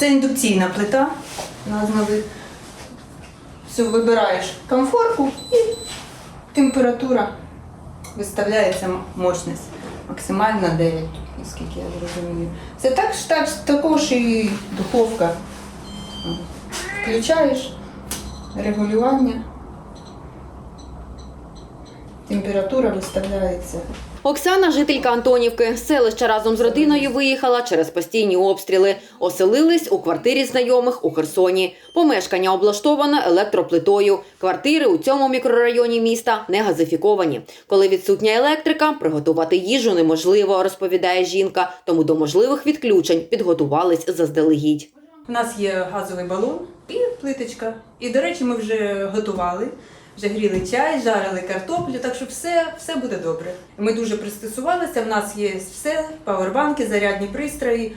Це індукційна плита. Все вибираєш комфорку і температура виставляється мощність. Максимально 9, тут, наскільки я зрозумію. Це так, так, також і духовка. Включаєш регулювання. Температура виставляється. Оксана, жителька Антонівки, селища разом з родиною виїхала через постійні обстріли. Оселились у квартирі знайомих у Херсоні. Помешкання облаштоване електроплитою. Квартири у цьому мікрорайоні міста не газифіковані. Коли відсутня електрика, приготувати їжу неможливо, розповідає жінка. Тому до можливих відключень підготувались заздалегідь. У нас є газовий балон і плиточка. І, до речі, ми вже готували, вже гріли чай, жарили картоплю, так що все, все буде добре. Ми дуже пристосувалися, в нас є все, павербанки, зарядні пристрої,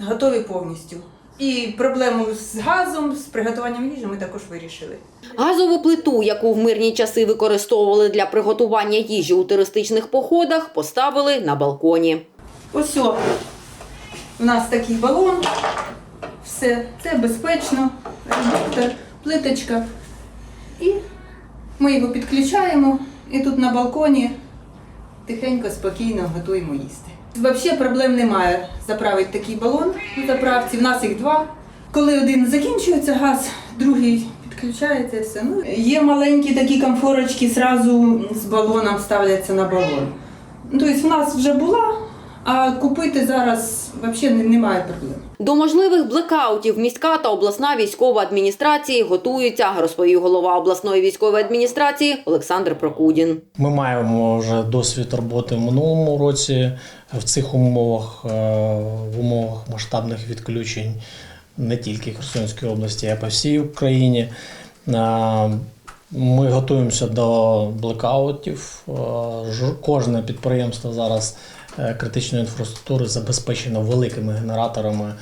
готові повністю. І проблему з газом, з приготуванням їжі ми також вирішили. Газову плиту, яку в мирні часи використовували для приготування їжі у туристичних походах, поставили на балконі. Ось о, у нас такий балон, все, це безпечно, редуктор, плиточка. І ми його підключаємо і тут на балконі тихенько, спокійно готуємо їсти. Взагалі проблем немає заправити такий балон на заправці. В нас їх два. Коли один закінчується газ, другий підключається все. Ну, є маленькі такі комфорочки, зразу з балоном ставляться на балон. Тобто в нас вже була, а купити зараз взагалі немає проблем. До можливих блекаутів міська та обласна військова адміністрації готуються, розповів голова обласної військової адміністрації Олександр Прокудін. Ми маємо вже досвід роботи в минулому році в цих умовах, е, в умовах масштабних відключень не тільки Херсонської області, а й по всій Україні. Е, Ми готуємося до блекаутів. Е, Кожне підприємство зараз критичної інфраструктури забезпечено великими генераторами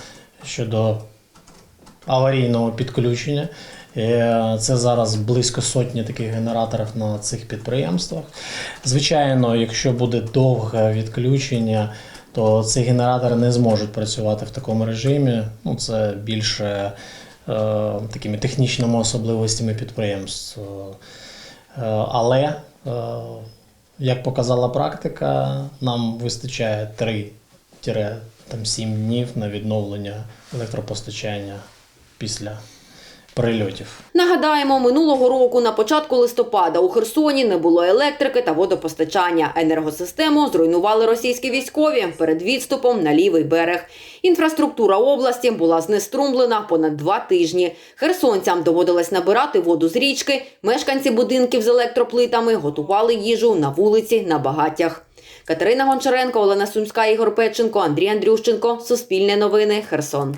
щодо аварійного підключення. Е, Це зараз близько сотні таких генераторів на цих підприємствах. Звичайно, якщо буде довге відключення, то ці генератори не зможуть працювати в такому режимі. Ну, це більше е, такими технічними особливостями підприємств. Е, але, е, як показала практика, нам вистачає 3-7 днів на відновлення електропостачання після прильотів. Нагадаємо, минулого року на початку листопада у Херсоні не було електрики та водопостачання. Енергосистему зруйнували російські військові перед відступом на лівий берег. Інфраструктура області була знеструмлена понад два тижні. Херсонцям доводилось набирати воду з річки. Мешканці будинків з електроплитами готували їжу на вулиці на багаттях. Катерина Гончаренко, Олена Сумська, Ігор Петченко, Андрій Андрющенко. Суспільне новини. Херсон.